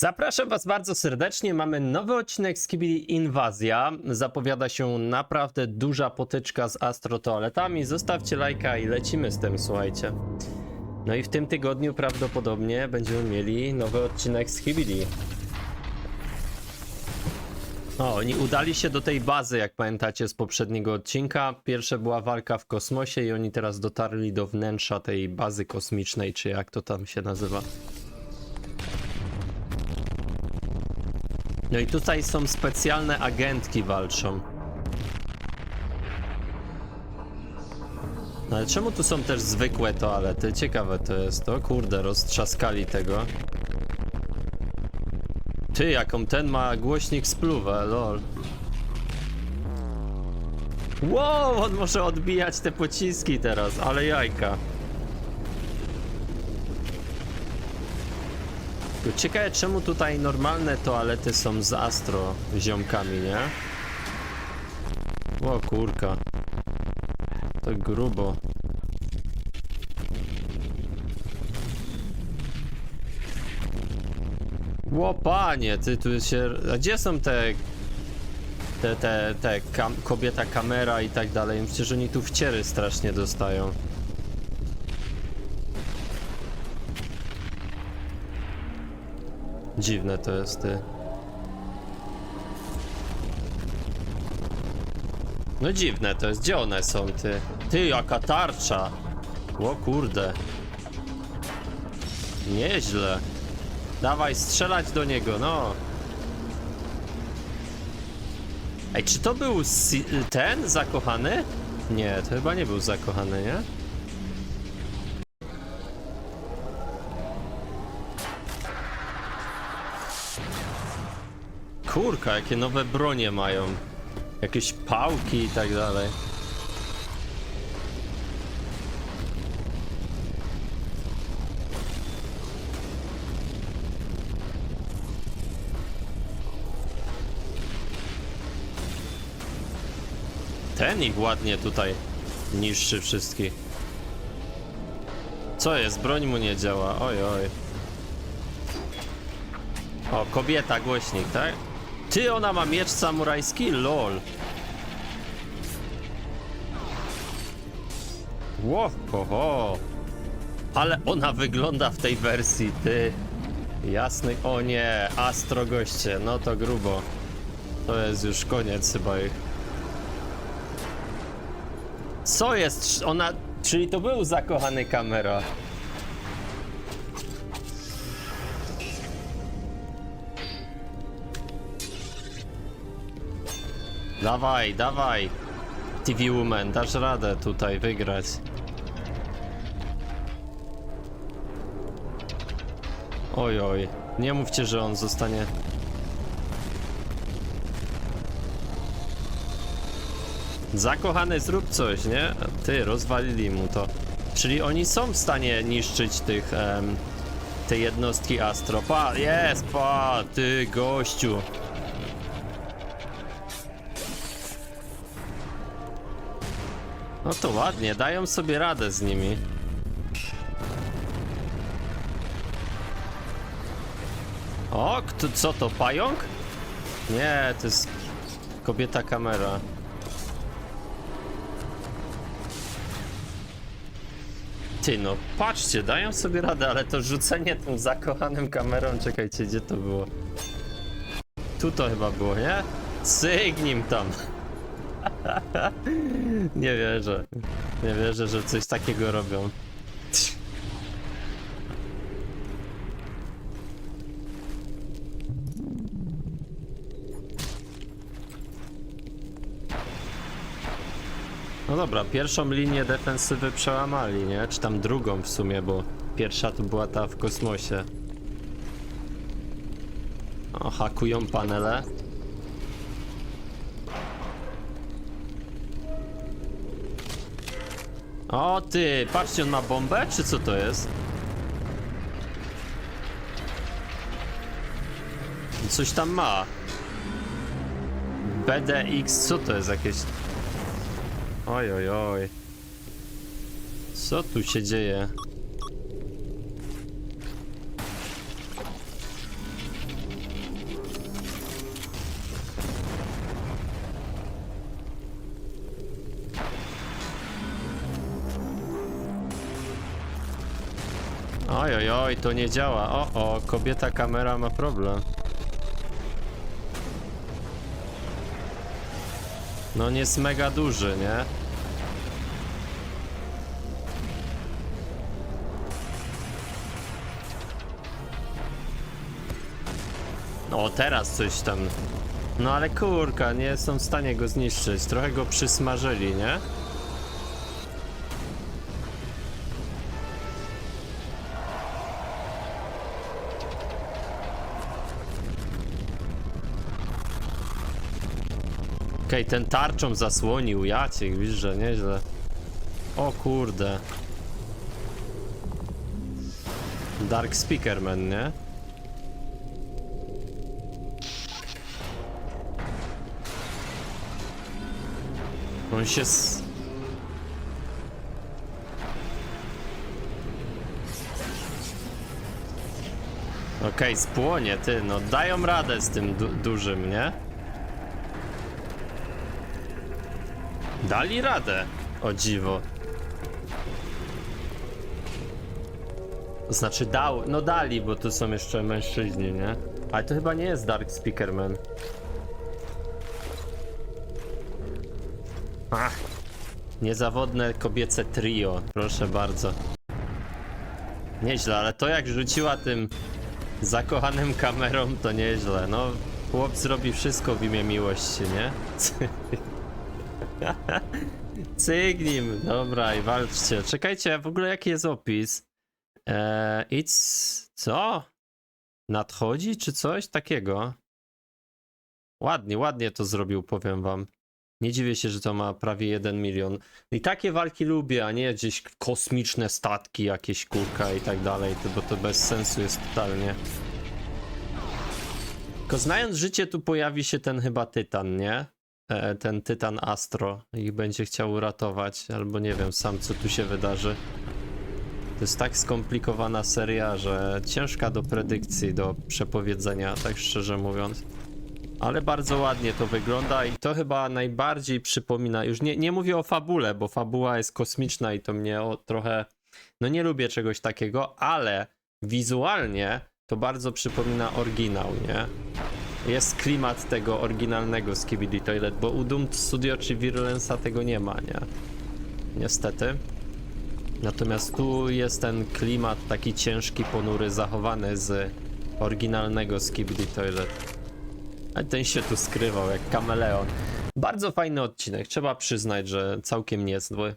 Zapraszam Was bardzo serdecznie. Mamy nowy odcinek z Kibili Inwazja. Zapowiada się naprawdę duża potyczka z astrotoaletami. Zostawcie lajka i lecimy z tym, słuchajcie. No i w tym tygodniu prawdopodobnie będziemy mieli nowy odcinek z Kibili. O, oni udali się do tej bazy, jak pamiętacie z poprzedniego odcinka. Pierwsza była walka w kosmosie i oni teraz dotarli do wnętrza tej bazy kosmicznej, czy jak to tam się nazywa. No i tutaj są specjalne agentki walczą. No ale czemu tu są też zwykłe toalety? Ciekawe to jest. O kurde, roztrzaskali tego. Ty, jaką ten ma głośnik spluwę, lol. Wow, on może odbijać te pociski teraz, ale jajka. Ciekawe czemu tutaj normalne toalety są z astro ziomkami, nie? O kurka. To grubo. Ło panie, ty tu się... A gdzie są te... Te, te, te kam... kobieta kamera i tak dalej? Przecież oni tu wciery strasznie dostają. Dziwne to jest, ty. No dziwne to jest, gdzie one są, ty? Ty, jaka tarcza! O kurde. Nieźle. Dawaj, strzelać do niego, no. Ej, czy to był ten zakochany? Nie, to chyba nie był zakochany, nie? Kurka, jakie nowe bronie mają. Jakieś pałki i tak dalej. Ten ich ładnie tutaj niszczy wszystkich. Co jest? Broń mu nie działa. Oj, oj. O, kobieta, głośnik, tak? Ty, ona ma miecz samurajski? LOL. Ło, ho, ho. Ale ona wygląda w tej wersji, ty. Jasny, o nie, astro goście, no to grubo. To jest już koniec chyba ich. Co jest? Ona, czyli to był zakochany kamera. Dawaj, dawaj. TV Woman, dasz radę tutaj wygrać. Oj, oj. Nie mówcie, że on zostanie. Zakochany, zrób coś, nie? Ty, rozwalili mu to. Czyli oni są w stanie niszczyć tych, em, te jednostki Astro. Pa, jest, pa, ty gościu. No to ładnie, dają sobie radę z nimi. O, kto, co to, pająk? Nie, to jest kobieta kamera. Ty no, patrzcie, dają sobie radę, ale to rzucenie tym zakochanym kamerą, czekajcie, gdzie to było? Tu to chyba było, nie? Sygnim tam. Nie wierzę. Nie wierzę, że coś takiego robią. No dobra, pierwszą linię defensywy przełamali, nie? Czy tam drugą w sumie, bo pierwsza to była ta w kosmosie. O, hakują panele. O ty, patrzcie, on ma bombę, czy co to jest? Coś tam ma. BDX, co to jest jakieś... Oj, oj, oj. Co tu się dzieje? Oj, oj, oj, to nie działa. O, o, kobieta kamera ma problem. No nie jest mega duży, nie? O, teraz coś tam. No ale kurka, nie są w stanie go zniszczyć. Trochę go przysmażyli, nie? Okej, ten tarczą zasłonił Jaciek, widzisz, że nieźle. O kurde. Dark Speakerman, nie? On się. Okej, spłonie, ty, no dają radę z tym du dużym, nie? Dali radę, o dziwo. Znaczy dał, no dali, bo tu są jeszcze mężczyźni, nie? Ale to chyba nie jest Dark Speakerman. Ach, niezawodne kobiece trio, proszę bardzo. Nieźle, ale to jak rzuciła tym zakochanym kamerą, to nieźle. No, chłop zrobi wszystko w imię miłości, nie? Cygnim, dobra i walczcie. Czekajcie, w ogóle jaki jest opis? Eee, it's... co? Nadchodzi czy coś takiego? Ładnie, ładnie to zrobił, powiem wam. Nie dziwię się, że to ma prawie 1 milion. I takie walki lubię, a nie gdzieś kosmiczne statki, jakieś kurka i tak dalej, bo to bez sensu jest totalnie. Tylko znając życie, tu pojawi się ten chyba Tytan, nie? E, ten Tytan Astro i będzie chciał uratować, albo nie wiem sam, co tu się wydarzy. To jest tak skomplikowana seria, że ciężka do predykcji, do przepowiedzenia, tak szczerze mówiąc. Ale bardzo ładnie to wygląda i to chyba najbardziej przypomina, już nie, nie mówię o fabule, bo fabuła jest kosmiczna i to mnie o, trochę, no nie lubię czegoś takiego, ale wizualnie to bardzo przypomina oryginał, nie? Jest klimat tego oryginalnego Skibidi Toilet, bo u Doom Studio czy Virulensa tego nie ma, nie? Niestety. Natomiast tu jest ten klimat taki ciężki, ponury, zachowany z oryginalnego Skibidi Toilet. A ten się tu skrywał jak kameleon. Bardzo fajny odcinek, trzeba przyznać, że całkiem niezły.